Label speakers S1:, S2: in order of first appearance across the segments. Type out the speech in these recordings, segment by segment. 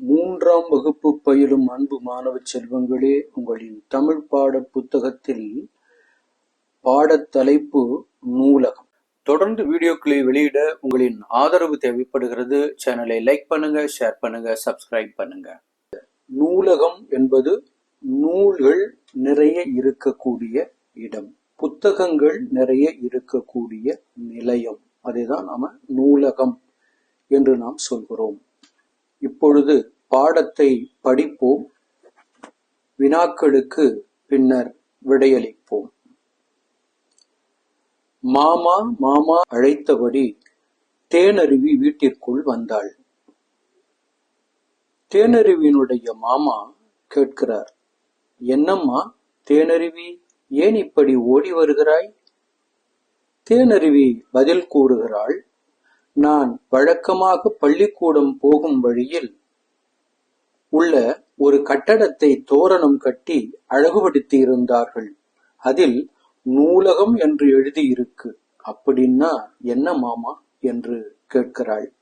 S1: மூன்றாம் வகுப்பு பயிலும் அன்பு மாணவ செல்வங்களே உங்களின் தமிழ் பாட புத்தகத்தில் பாடத் தலைப்பு நூலகம். தொடர்ந்து வீடியோக்களை வெளியிட உங்களின் ஆதரவு தேவைப்படுகிறது. சேனலை லைக் பண்ணுங்க ஷேர் பண்ணுங்க சப்ஸ்கிரைப் பண்ணுங்க. நூலகம் என்பது நூல்கள் நிறைய இருக்கக்கூடிய இடம். புத்தகங்கள் நிறைய இருக்கக்கூடிய நிலையம். அதைதான் நாம நூலகம் என்று நாம் சொல்கிறோம். இப்பொழுது பாடத்தை படிப்போம். வினாக்களுக்கு பின்னர் விடையளிப்போம். மாமா மாமா அழைத்தபடி தேனருவி வீட்டிற்குள் வந்தாள். தேனருவியினுடைய மாமா கேட்கிறார் என்னம்மா தேனருவி ஏன் இப்படி ஓடி வருகிறாய்? தேனருவி பதில் கூறுகிறாள் நான் வழக்கமாக பள்ளிக்கூடம் போகும் வழியில் உள்ள ஒரு கட்டடத்தை தோரணம் கட்டி அழகுபடுத்தி இருந்தார்கள் அதில் நூலகம் என்று எழுதியிருக்கு. அப்படின்னா என்ன மாமா என்று கேட்கிறாள்.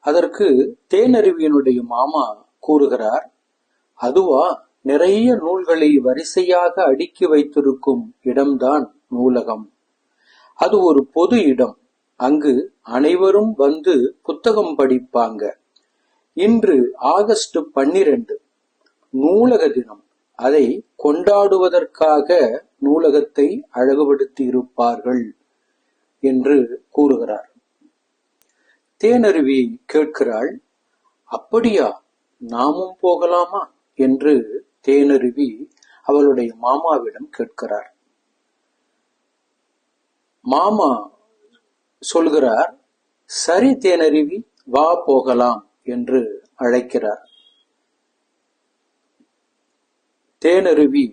S1: அதற்கு தேனருவியினுடைய மாமா கூறுகிறார் அதுவா நிறைய நூல்களை வரிசையாக அடுக்கி வைத்திருக்கும் இடம்தான் நூலகம். அது ஒரு பொது இடம். அங்கு அனைவரும் வந்து புத்தகம் படிப்பாங்க. இன்று ஆகஸ்ட் பன்னிரண்டு நூலக தினம். அதை கொண்டாடுவதற்காக நூலகத்தை அழகுபடுத்தி இருப்பார்கள் என்று கூறுகிறார். தேனருவி கேட்கிறாள் அப்படியா நாமும் போகலாமா? என்று தேனருவி அவளுடைய மாமாவிடம் கேட்கிறார். மாமா சொல்கிறார் சரி தேனருவி வா போகலாம் என்று அழைக்கிறார். தேனருவி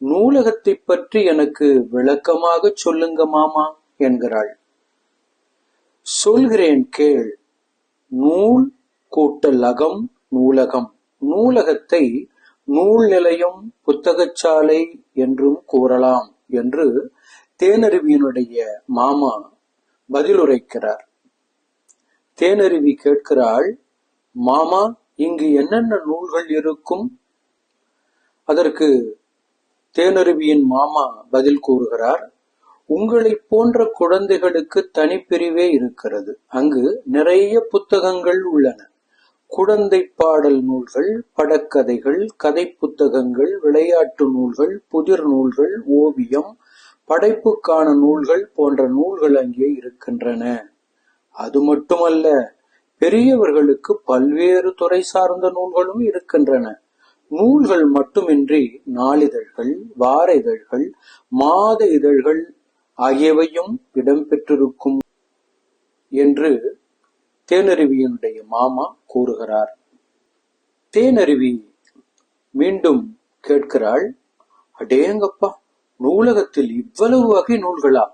S1: நூலகத்தை பற்றி எனக்கு விளக்கமாக சொல்லுங்க மாமா என்கிறாள். சொல்கிறேன் கேள் நூல் கூட்டலகம் நூலகம். நூலகத்தை நூல் நிலையம் புத்தகச்சாலை என்றும் கூறலாம் என்று தேனருவியினுடைய மாமா பதிலுரைக்கிறார் தேனருவி கேட்கிறாள் மாமா இங்கு என்னென்ன நூல்கள் இருக்கும்? அதற்கு தேனருவியின் மாமா பதில் கூறுகிறார் உங்களைப் போன்ற குழந்தைகளுக்கு தனிப்பிரிவே இருக்கிறது. அங்கு நிறைய புத்தகங்கள் உள்ளன. குழந்தை பாடல் நூல்கள் படக்கதைகள் கதை புத்தகங்கள் விளையாட்டு நூல்கள் புதிர் நூல்கள் ஓவியம் படைப்புக்கான நூல்கள் போன்ற நூல்கள் அங்கே இருக்கின்றன. அது மட்டுமல்ல பெரியவர்களுக்கு பல்வேறு துறை சார்ந்த நூல்களும் இருக்கின்றன. நூல்கள் மட்டுமின்றி நாளிதழ்கள் வார இதழ்கள் மாத இதழ்கள் ஆகியவையும் இடம்பெற்றிருக்கும் என்று தேனருவியினுடைய மாமா கூறுகிறார். தேனருவி மீண்டும் கேட்கிறாள் அடேங்கப்பா நூலகத்தில் இவ்வளவு வகை நூல்களா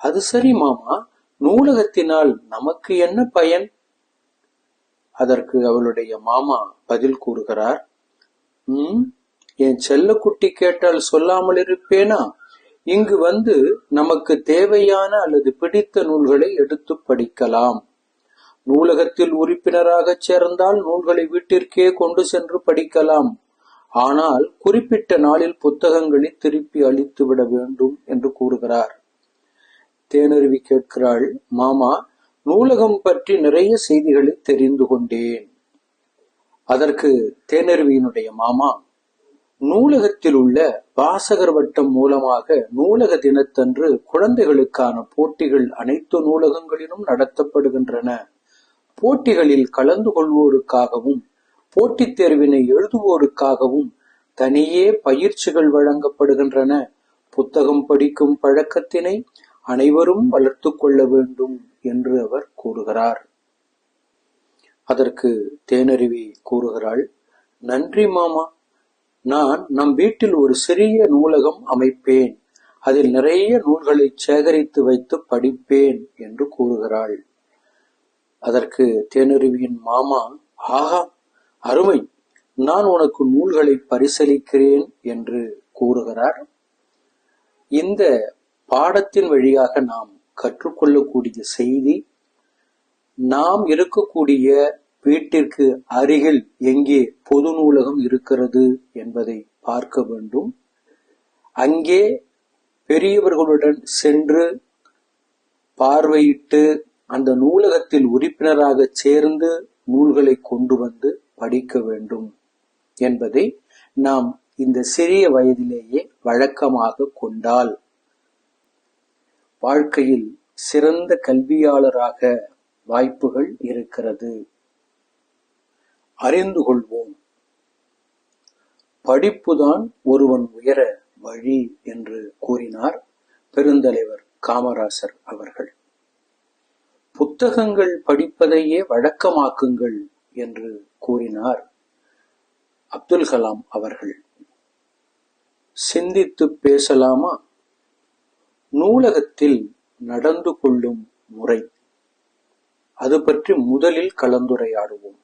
S1: அது சரி மாமா நூலகத்தினால் நமக்கு என்ன பயன்? அதற்கு அவளுடைய மாமா பதில் கூறுகிறார் உம் என் செல்லக்குட்டி கேட்டால் சொல்லாமல் இருப்பேனா? இங்கு வந்து நமக்கு தேவையான அல்லது பிடித்த நூல்களை எடுத்து படிக்கலாம். நூலகத்தில் உறுப்பினராக சேர்ந்தால் நூல்களை வீட்டிற்கே கொண்டு சென்று படிக்கலாம். ஆனால் குறிப்பிட்ட நாளில் புத்தகங்களை திருப்பி அளித்து விட வேண்டும் என்று கூறுகிறார். தேனருவி கேட்கிறாள் மாமா நூலகம் பற்றி நிறைய செய்திகளை தெரிந்து கொண்டேன். அதற்கு தேனருவியினுடைய மாமா நூலகத்தில் உள்ள வாசகர் வட்டம் மூலமாக நூலக தினத்தன்று குழந்தைகளுக்கான போட்டிகள் அனைத்து நூலகங்களிலும் நடத்தப்படுகின்றன. போட்டிகளில் கலந்து கொள்வோருக்காகவும் போட்டித் தேர்வினை எழுதுவோருக்காகவும் தனியே பயிற்சிகள் வழங்கப்படுகின்றன. புத்தகம் படிக்கும் பழக்கத்தினை அனைவரும் வளர்த்து கொள்ள வேண்டும் என்று அவர் கூறுகிறார். அதற்கு தேனருவி கூறுகிறாள் நன்றி மாமா. நான் நம் வீட்டில் ஒரு சிறிய நூலகம் அமைப்பேன். அதில் நிறைய நூல்களை சேகரித்து வைத்து படிப்பேன் என்று கூறுகிறாள். அதற்கு தேனருவியின் மாமா ஆகா அருமை. நான் உனக்கு நூல்களை பரிசளிக்கிறேன் என்று கூறுகிறார். இந்த பாடத்தின் வழியாக நாம் கற்றுக்கொள்ளக்கூடிய செய்தி நாம் இருக்கக்கூடிய வீட்டிற்கு அருகில் எங்கே பொது நூலகம் இருக்கிறது என்பதை பார்க்க வேண்டும். அங்கே பெரியவர்களுடன் சென்று பார்வையிட்டு அந்த நூலகத்தில் உறுப்பினராக சேர்ந்து நூல்களை கொண்டு வந்து படிக்க வேண்டும் என்பதை நாம் இந்த சிறிய வயதிலேயே வழக்கமாக கொண்டால். வாழ்க்கையில் சிறந்த கல்வியாளராக வாய்ப்புகள் இருக்கிறது. அறிந்து கொள்வோம். படிப்புதான் ஒருவன் உயர வழி என்று கூறினார் பெருந்தலைவர் காமராசர் அவர்கள். புத்தகங்கள் படிப்பதையே வழக்கமாக்குங்கள். என்று கூறினார். அப்துல் கலாம் அவர்கள் சிந்தித்து பேசலாமா? நூலகத்தில் நடந்து கொள்ளும் முறை அது பற்றி முதலில் கலந்துரையாடுவோம்.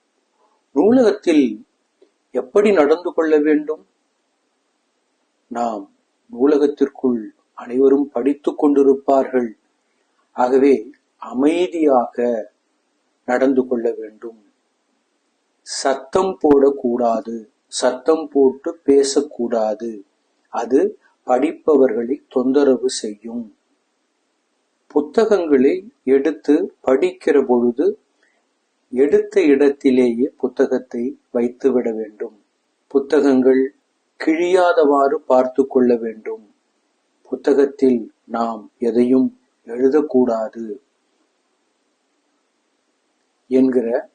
S1: நூலகத்தில் எப்படி நடந்து கொள்ள வேண்டும்? நாம் நூலகத்திற்குள் அனைவரும் படித்துக் கொண்டிருப்பார்கள். ஆகவே அமைதியாக நடந்து கொள்ள வேண்டும். சத்தம் போடக்கூடாது. சத்தம் போட்டு பேசக்கூடாது. அது படிப்பவர்களை தொந்தரவு செய்யும். புத்தகங்களை எடுத்து படிக்கிற பொழுது எடுத்த இடத்திலேயே புத்தகத்தை வைத்துவிட வேண்டும். புத்தகங்கள் கிழியாதவாறு பார்த்து கொள்ள வேண்டும். புத்தகத்தில் நாம் எதையும் எழுதக்கூடாது என்கிற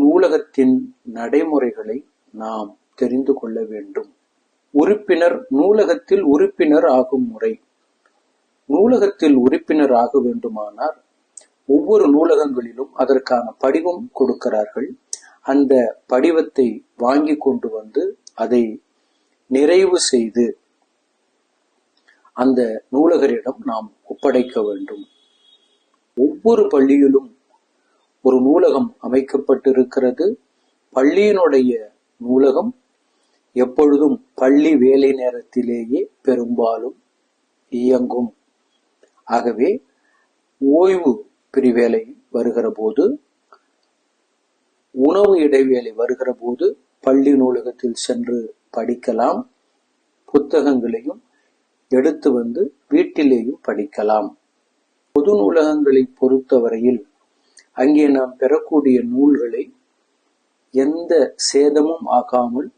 S1: நூலகத்தின் நடைமுறைகளை நாம் தெரிந்து கொள்ள வேண்டும். உறுப்பினர் நூலகத்தில் உறுப்பினர் ஆகும் முறை. நூலகத்தில் உறுப்பினர் ஆக வேண்டுமானால் ஒவ்வொரு நூலகங்களிலும் அதற்கான படிவம் கொடுக்கிறார்கள். அந்த படிவத்தை வாங்கி கொண்டு வந்து அதை நிறைவு செய்து அந்த நூலகரிடம் நாம் ஒப்படைக்க வேண்டும். ஒவ்வொரு பள்ளியிலும் ஒரு நூலகம் அமைக்கப்பட்டிருக்கிறது. பள்ளியினுடைய நூலகம் எப்பொழுதும் பள்ளி வேலை நேரத்திலேயே பெரும்பாலும் இயங்கும். ஆகவே ஓய்வு பிரிவேலை வருகிற போது உணவு இடைவேளை வருகிற போது பள்ளி நூலகத்தில் சென்று படிக்கலாம். புத்தகங்களையும் எடுத்து வந்து வீட்டிலேயும் படிக்கலாம். பொது நூலகங்களை பொறுத்தவரையில் அங்கே நாம் பெறக்கூடிய நூல்களை எந்த சேதமும் ஆகாமல்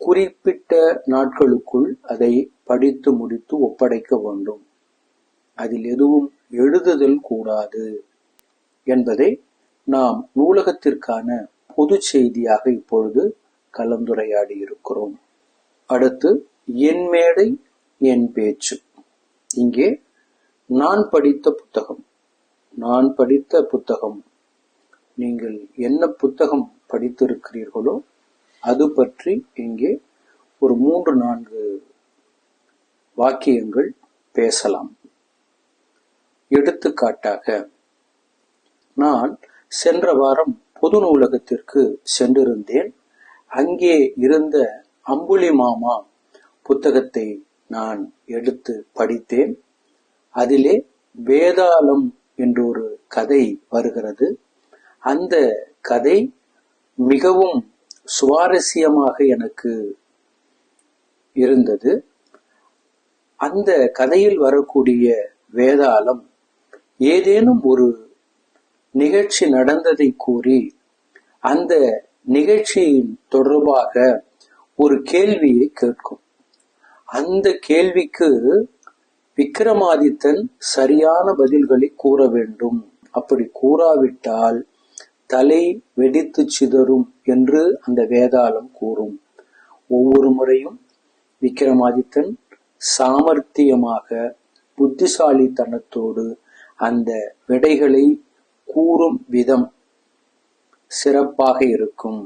S1: குறிப்பிட்ட நாட்களுக்குள் அதை படித்து முடித்து ஒப்படைக்க வேண்டும். அதில் எதுவும் எழுதுதல் கூடாது என்பதை நாம் நூலகத்திற்கான பொது செய்தியாக இப்பொழுது கலந்துரையாடி இருக்கிறோம். அடுத்து என் மேடை என் பேச்சு. இங்கே நான் படித்த புத்தகம். நான் படித்த புத்தகம். நீங்கள் என்ன புத்தகம் படித்திருக்கிறீர்களோ அது பற்றி இங்கே ஒரு மூன்று நான்கு வாக்கியங்கள் பேசலாம். எடுத்துக்காட்டாக நான் சென்ற வாரம் பொது நூலகத்திற்கு சென்றிருந்தேன். அங்கே இருந்த அம்புலி மாமா புத்தகத்தை நான் எடுத்து படித்தேன். அதிலே வேதாளம் என்றொரு கதை வருகிறது. அந்த கதை மிகவும் சுவாரஸ்யமாக எனக்கு இருந்தது. அந்த கதையில் வரக்கூடிய வேதாளம் ஏதேனும் ஒரு நிகழ்ச்சி நடந்ததை கூறி அந்த நிகழ்ச்சியின் தொடர்பாக ஒரு கேள்வியை கேட்கும். அந்த கேள்விக்கு விக்ரமாதித்தன் சரியான பதில்களை கூற வேண்டும். அப்படி கூறாவிட்டால் தலை வெடித்து சிதறும் என்று அந்த வேதாளம் கூறும். ஒவ்வொரு முறையும் விக்ரமாதித்தன் சாமர்த்தியமாக புத்திசாலித்தனத்தோடு அந்த விடைகளை கூறும் விதம் சிறப்பாக இருக்கும்.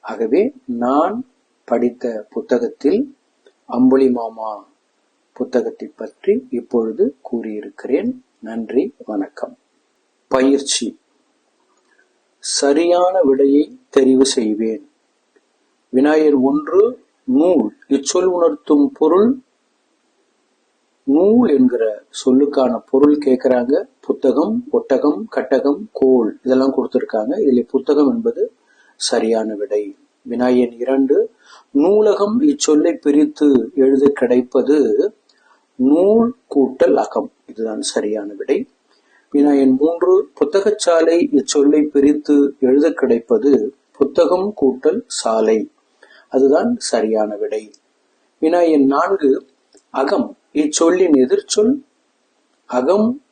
S1: ஆகவே நான் படித்த புத்தகத்தில் அம்புலி மாமா புத்தகத்தை பற்றி இப்பொழுது கூறியிருக்கிறேன். நன்றி வணக்கம். பயிற்சி. சரியான விடையை தெரிவு செய்வேன். வினாயர் ஒன்று நூல். இச்சொல் உணர்த்தும் பொருள் நூல் என்கிற சொல்லுக்கான பொருள் கேட்கிறாங்க. புத்தகம் ஒட்டகம் கட்டகம் கோல் இதெல்லாம் கொடுத்திருக்காங்க. இதில் புத்தகம் என்பது சரியான விடை. வினாயன் இரண்டு நூலகம் இச்சொல்லை பிரித்து எழுத கிடைப்பது நூல் கூட்டல் அகம். இதுதான் சரியான விடை. வினாயன் மூன்று புத்தகச்சாலை இச்சொல்லை பிரித்து எழுத கிடைப்பது புத்தகம் கூட்டல் சாலை. அதுதான் சரியான விடை. வினாயன் நான்கு அகம் இச்சொல்லின் எதிர்ச்சொல் அகம்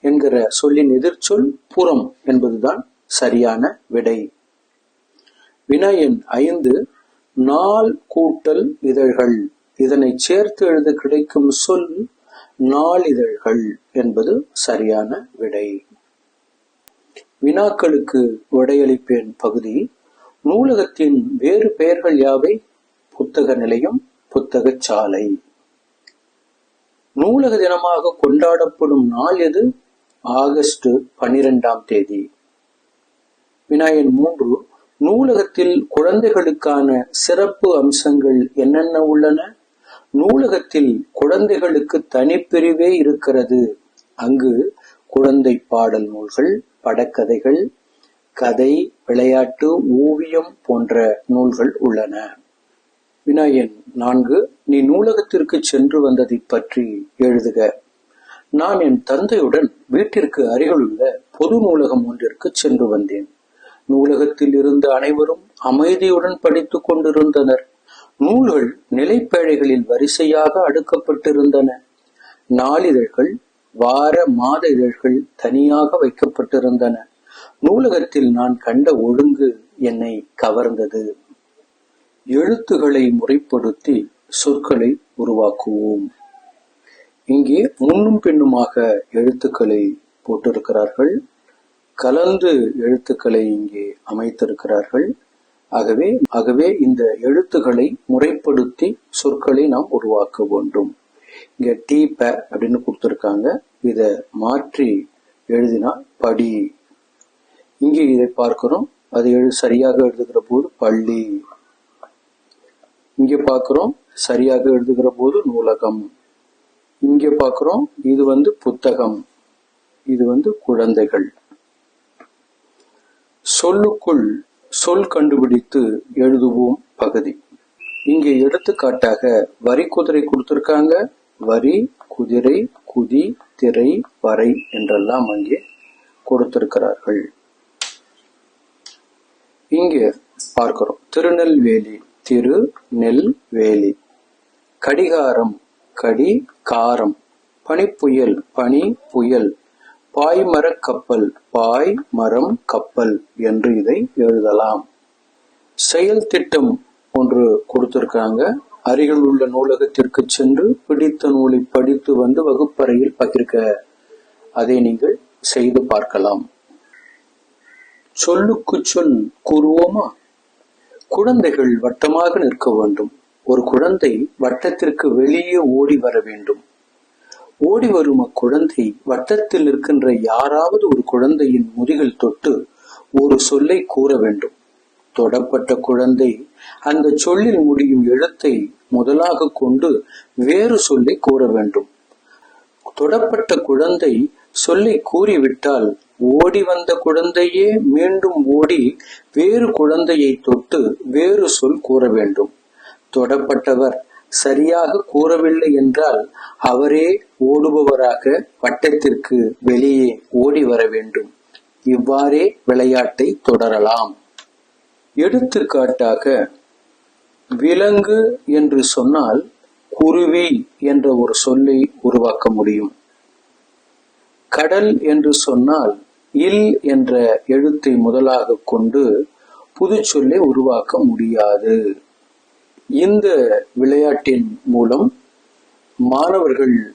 S1: என்கிற சொல்லின் எதிர்ச்சொல் புறம் என்பதுதான் சரியான விடை. வினாயன் ஐந்து நாள் கூட்டல் இதழ்கள். இதனை சேர்த்து எழுத கிடைக்கும் சொல் நாளிதழ்கள் என்பது சரியான விடை. வினாக்களுக்கு விடையளிப்பேன் பகுதி நூலகத்தின் வேறு பெயர்கள் யாவை? புத்தக நிலையம் புத்தகச் சாலை. நூலக தினமாக கொண்டாடப்படும் நாள் எது? ஆகஸ்ட் பனிரெண்டாம் தேதி. வினாயன் மூன்று நூலகத்தில் குழந்தைகளுக்கான சிறப்பு அம்சங்கள் என்னென்ன உள்ளன? நூலகத்தில் குழந்தைகளுக்கு தனிப்பிரிவே இருக்கிறது. அங்கு குழந்தை பாடல் நூல்கள் படக்கதைகள் கதை விளையாட்டு ஓவியம் போன்ற நூல்கள் உள்ளன. வினாயன் நான்கு நீ நூலகத்திற்கு சென்று வந்ததை பற்றி எழுதுக. நான் என் தந்தையுடன் வீட்டிற்கு அருகிலுள்ள பொது நூலகம் ஒன்றிற்கு சென்று வந்தேன். நூலகத்தில் இருந்த அனைவரும் அமைதியுடன் படித்துக் கொண்டிருந்தனர். நூல்கள் நிலைப்பேழைகளில் வரிசையாக அடுக்கப்பட்டிருந்தன. நாளிதழ்கள் வார மாத இதழ்கள் தனியாக வைக்கப்பட்டிருந்தன. நூலகத்தில் நான் கண்ட ஒழுங்கு என்னை கவர்ந்தது. எழுத்துகளை முறைப்படுத்தி சொற்களை உருவாக்குவோம். இங்கே முன்னும் பின்னுமாக எழுத்துக்களை போட்டிருக்கிறார்கள். கலந்து எழுத்துக்களை இங்கே அமைத்திருக்கிறார்கள். ஆகவே ஆகவே இந்த எழுத்துக்களை முறைப்படுத்தி சொற்களை நாம் உருவாக்க வேண்டும். இங்க டி ப அப்படின்னு கொடுத்துருக்காங்க. இத மாற்றி எழுதினா படி. இங்கே இதை பார்க்கிறோம். அது எழு சரியாக எழுதுகிற போது பள்ளி. இங்கே பார்க்கிறோம். சரியாக எழுதுகிற போது நூலகம். இங்கே பார்க்கிறோம். இது வந்து புத்தகம். இது வந்து குழந்தைகள். சொல்லுக்குள் சொல் கண்டுபிடித்து எழுதுவோம் பகுதி. இங்கே எடுத்துக்காட்டாக வரி குதிரை கொடுத்திருக்காங்க. வரி குதிரை குதி திரை வரை என்றெல்லாம் அங்கே கொடுத்திருக்கிறார்கள். இங்கே பார்க்கிறோம். திருநெல்வேலி திரு நெல் வேலி. கடிகாரம் கடி காரம். பனிப்புயல் பனி புயல். பாய்மரக் கப்பல் பாய் மரம் கப்பல் என்று இதை எழுதலாம். செயல் திட்டம் ஒன்று கொடுத்திருக்காங்க. அருகில் உள்ள நூலகத்திற்கு சென்று பிடித்த நூலை படித்து வந்து வகுப்பறையில் பகிர்க. அதை நீங்கள் செய்து பார்க்கலாம். சொல்லுக்கு சொல் கூறுவோமா? குழந்தைகள் வட்டமாக நிற்க வேண்டும். ஒரு குழந்தை வட்டத்திற்கு வெளியே ஓடி வர வேண்டும். ஓடி வரும் அக்குழந்தை வட்டத்தில் இருக்கின்ற யாராவது ஒரு குழந்தையின் முதுகில் தொட்டு ஒரு சொல்லை கூற வேண்டும். தொடப்பட்ட குழந்தை அந்த சொல்லில் முடியும் எழுத்தை முதலாக கொண்டு வேறு சொல்லை கூற வேண்டும். தொடப்பட்ட குழந்தை சொல்லை கூறிவிட்டால் ஓடி வந்த குழந்தையே மீண்டும் ஓடி வேறு குழந்தையை தொட்டு வேறு சொல் கூற வேண்டும். தொடப்பட்டவர் சரியாக கூறவில்லை என்றால் அவரே ஓடுபவராக வட்டத்திற்கு வெளியே ஓடி வர வேண்டும். இவ்வாறே விளையாட்டை தொடரலாம். எடுத்துக்காட்டாக விலங்கு என்று சொன்னால் குருவி என்ற ஒரு சொல்லை உருவாக்க முடியும். கடல் என்று சொன்னால் இல் என்ற எழுத்தை முதலாக கொண்டு புது சொல்லை உருவாக்க முடியாது. இந்த விளையாட்டின் மூலம் மாணவர்கள்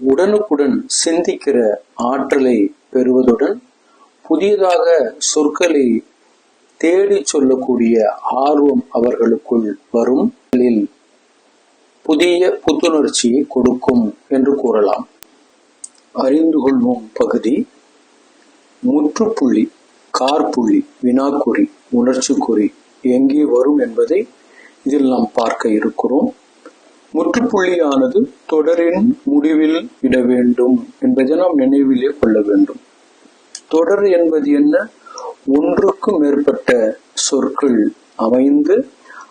S1: உடனுக்குடன் சிந்திக்கிற ஆற்றலை பெறுவதுடன் புதியதாக சொற்களை தேடி சொல்லக்கூடிய ஆர்வம் அவர்களுக்குள் வரும். புதிய புத்துணர்ச்சியை கொடுக்கும் என்று கூறலாம். அறிந்து கொள்வோம் பகுதி. முற்றுப்புள்ளி கார்புள்ளி வினாக்குறி உணர்ச்சிக்குறி எங்கே வரும் என்பதை இதில் நாம் பார்க்க இருக்கிறோம். முற்றுப்புள்ளியானது தொடரின் முடிவில் இட வேண்டும் என்பதை நாம் நினைவிலே கொள்ள வேண்டும். தொடர் என்பது என்ன? ஒன்றுக்கும் மேற்பட்ட சொற்கள் அமைந்து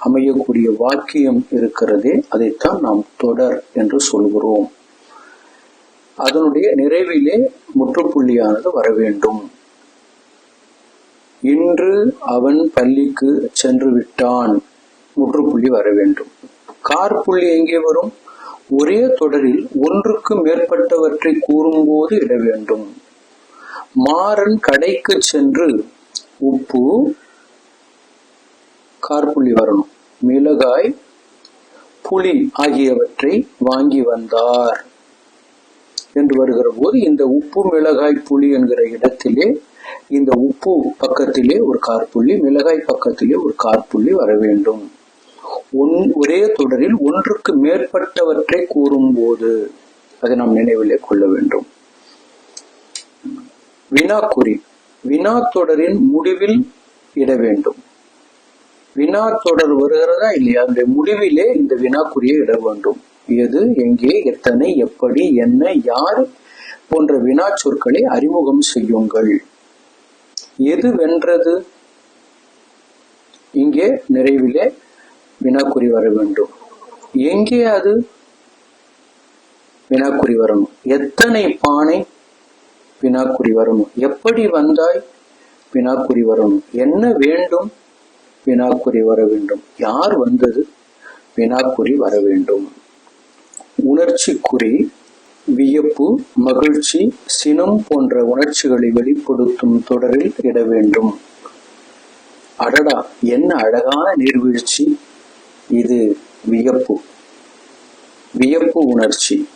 S1: அமையக்கூடிய வாக்கியம் இருக்கிறதே அதைத்தான் நாம் தொடர் என்று சொல்கிறோம். அதனுடைய நிறைவிலே முற்றுப்புள்ளியானது வர வேண்டும். இன்று அவன் பள்ளிக்கு சென்று விட்டான் முற்றுப்புள்ளி வர வேண்டும் கார்புள்ளி எங்கே வரும்? ஒரே தொடரில் ஒன்றுக்கு மேற்பட்டவற்றை கூறும்போது இட வேண்டும் மாறன் கடைக்கு சென்று உப்பு கார்புள்ளி வரணும். மிளகாய் புளி ஆகியவற்றை வாங்கி வந்தார். என்று வருகிற போது இந்த உப்பு மிளகாய் புளி என்கிற இடத்திலே இந்த உப்பு பக்கத்திலே ஒரு கார்புள்ளி மிளகாய் பக்கத்திலே ஒரு கார்புள்ளி வர வேண்டும். ஒன் ஒரே தொடரில் ஒன்றுக்கு மேற்பட்டவற்றை கூறும்போது அதை நாம் நினைவிலே கொள்ள வேண்டும். வினாக்குறி. வினா தொடரின் முடிவில் இட வேண்டும். வினா தொடர் வருகிறதா இல்லையா? அந்த முடிவிலே இந்த வினாக்குறியை இட வேண்டும். எது எங்கே எத்தனை எப்படி என்ன யார் போன்ற வினா சொற்களை அறிமுகம் செய்யுங்கள். எது வென்றது? இங்கே நிறைவிலே வினாக்குறி வர வேண்டும். எங்கே அது? வினாக்குறி வரணும். எத்தனை பானை வினாக்குறி வரணும்? எப்படி வந்தாய்? வினாக்குறி வரணும். என்ன வேண்டும்? வினாக்குறி வர வேண்டும். யார் வந்தது? வினாக்குறி வர வேண்டும். உணர்ச்சி குறி வியப்பு மகிழ்ச்சி சினம் போன்ற உணர்ச்சிகளை வெளிப்படுத்தும் தொடரில் இட வேண்டும். அடடா என்ன அழகான நீர்வீழ்ச்சி. இது வியப்பு. வியப்பு உணர்ச்சி.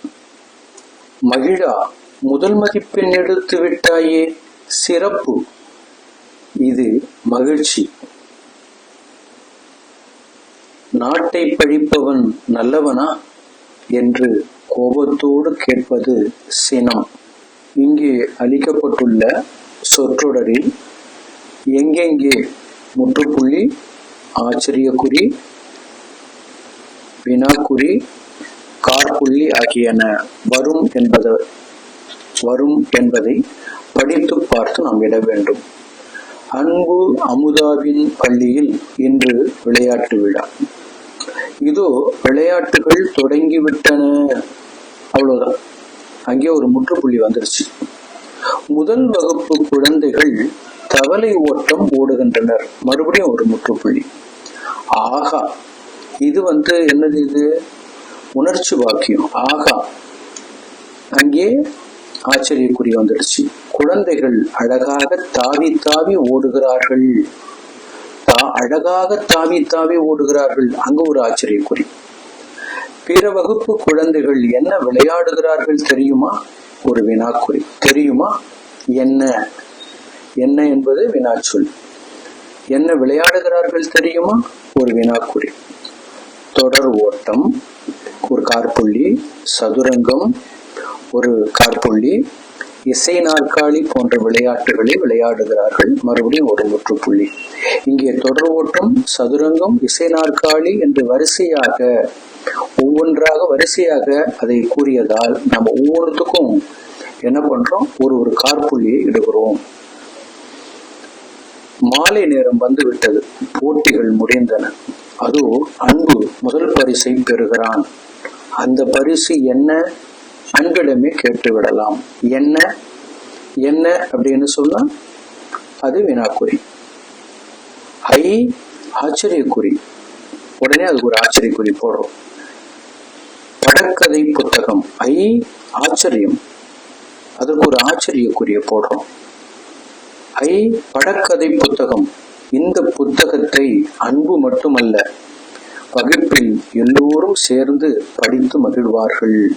S1: மகிழா முதல் மதிப்பெண் எடுத்து விட்டாயே. சிறப்பு. இது மகிழ்ச்சி. நாட்டை பழிப்பவன் நல்லவனா? என்று கோபத்தோடு கேட்பது சினம். இங்கே அளிக்கப்பட்டுள்ள சொற்றொடரில் எங்கெங்கே முற்றுப்புள்ளி ஆச்சரியக்குறி வினாக்குறி கார்புள்ளி ஆகியன வரும் என்பத வரும் என்பதை படித்து பார்த்து நாம் இட வேண்டும். அன்பு அமுதாவின் பள்ளியில் இன்று விளையாட்டு விழா. இதோ விளையாட்டுகள் தொடங்கிவிட்டன. அவ்வளவுதான். அங்கே ஒரு முற்றுப்புள்ளி வந்துருச்சு. முதல் வகுப்பு குழந்தைகள் தவளை ஓட்டம் ஓடுகின்றனர். மறுபடியும் ஒரு முற்றுப்புள்ளி. ஆகா இது வந்து என்னது இது? உணர்ச்சி வாக்கியம். ஆகா அங்கே ஆச்சரியக்குறி வந்துடுச்சு. குழந்தைகள் அழகாக தாவி தாவி ஓடுகிறார்கள். அழகாக தாவி தாவி ஓடுகிறார்கள். அங்க ஒரு ஆச்சரியக்குறி. பிற வகுப்பு குழந்தைகள் என்ன விளையாடுகிறார்கள் தெரியுமா? ஒரு வினாக்குறி. தெரியுமா? என்ன? என்ன என்பது வினாச்சொல். என்ன விளையாடுகிறார்கள் தெரியுமா? ஒரு வினாக்குறி. தொடர் ஓட்டம் ஒரு கார்புள்ளி சதுரங்கம் ஒரு கார்புள்ளி இசை நாற்காலி போன்ற விளையாட்டுகளை விளையாடுகிறார்கள். மறுபடியும் ஒரு முற்றுப்புள்ளி. இங்கே தொடர் ஓட்டம் சதுரங்கம் இசை நாற்காலி என்று வரிசையாக ஒவ்வொன்றாக வரிசையாக அதை கூறியதால் நம்ம ஒவ்வொருத்துக்கும் என்ன பண்றோம்? ஒரு ஒரு கார்புள்ளியை இடுகிறோம். மாலை நேரம் வந்து விட்டது போட்டிகள் முடிந்தன. அதோ அன்பு முதல் பரிசை பெறுகிறான். அந்த பரிசு என்ன? அன்பிடமே கேட்டு விடலாம் என்ன? என்ன அப்படின்னு சொன்னா அது வினாக்குறி ஐ ஆச்சரியக்குறி. உடனே அதுக்கு ஒரு ஆச்சரியக்குறி போடுறோம். படக்கதை புத்தகம். ஐ ஆச்சரியம். அதற்கு ஒரு ஆச்சரியக்குரிய போடுறோம். ஐ படக்கதை புத்தகம். இந்த புத்தகத்தை அன்பு மட்டுமல்ல வகுப்பில் எல்லோரும் சேர்ந்து படித்து மகிழ்வார்கள்.